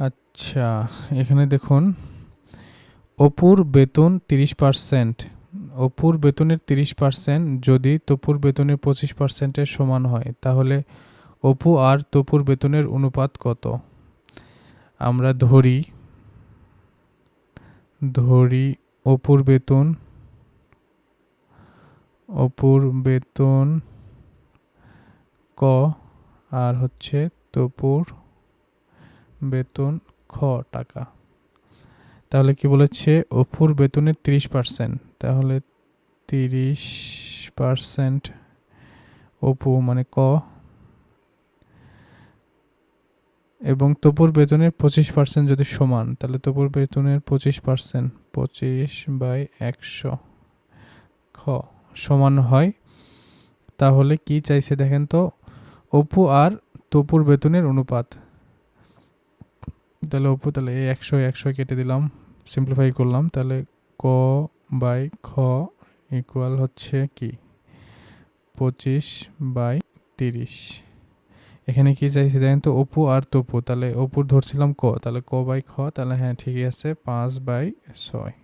আচ্ছা এখানে দেখুন, অপুর বেতন তিরিশ পার্সেন্ট। অপুর বেতনের তিরিশ পার্সেন্ট যদি তপুর বেতনের পঁচিশ পার্সেন্টের সমান হয়, তাহলে অপু আর তপুর বেতনের অনুপাত কত? আমরা ধরি ধরি অপুর বেতন অপুর বেতন ক আর হচ্ছে তপুর বেতন খ টাকা। তাহলে কি বলেছে? অপুর বেতনের তিরিশ পার্সেন্ট তাহলে তিরিশ পার্সেন্ট অপু মানে ক। এবং তপুর বেতনের পঁচিশ পার্সেন্ট যদি সমান, তাহলে তপুর বেতনের পঁচিশ পার্সেন্ট পঁচিশ বাই একশো। খ সমান হয়। তাহলে কি চাইছে দেখেন তো? অপু আর তপুর বেতনের অনুপাত। তাহলে অপু, তাহলে এই একশো একশো কেটে দিলাম সিম্পলিফাই করলাম, তাহলে ক বাই খ ইকুয়াল হচ্ছে কি? পঁচিশ বাই তিরিশ। এখানে কি চাইছে দেখেন তো? অপু আর তপু, তাহলে অপুর ধরছিলাম ক, তাহলে ক বাই খ, তাহলে হ্যাঁ ঠিকই আছে, পাঁচ বাই ছয়।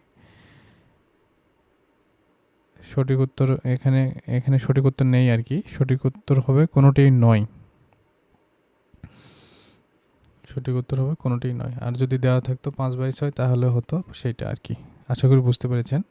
সঠিক উত্তর এখানে এখানে সঠিক উত্তর নেই আর কি, সঠিক উত্তর হবে কোনোটাই নয়। সঠিক উত্তর হবে কোনোটাই নয়। আর যদি দেওয়া থাকতো পাঁচ বাই ছয় তাহলে হতো সেইটা আর কি। আশা করি বুঝতে পেরেছেন।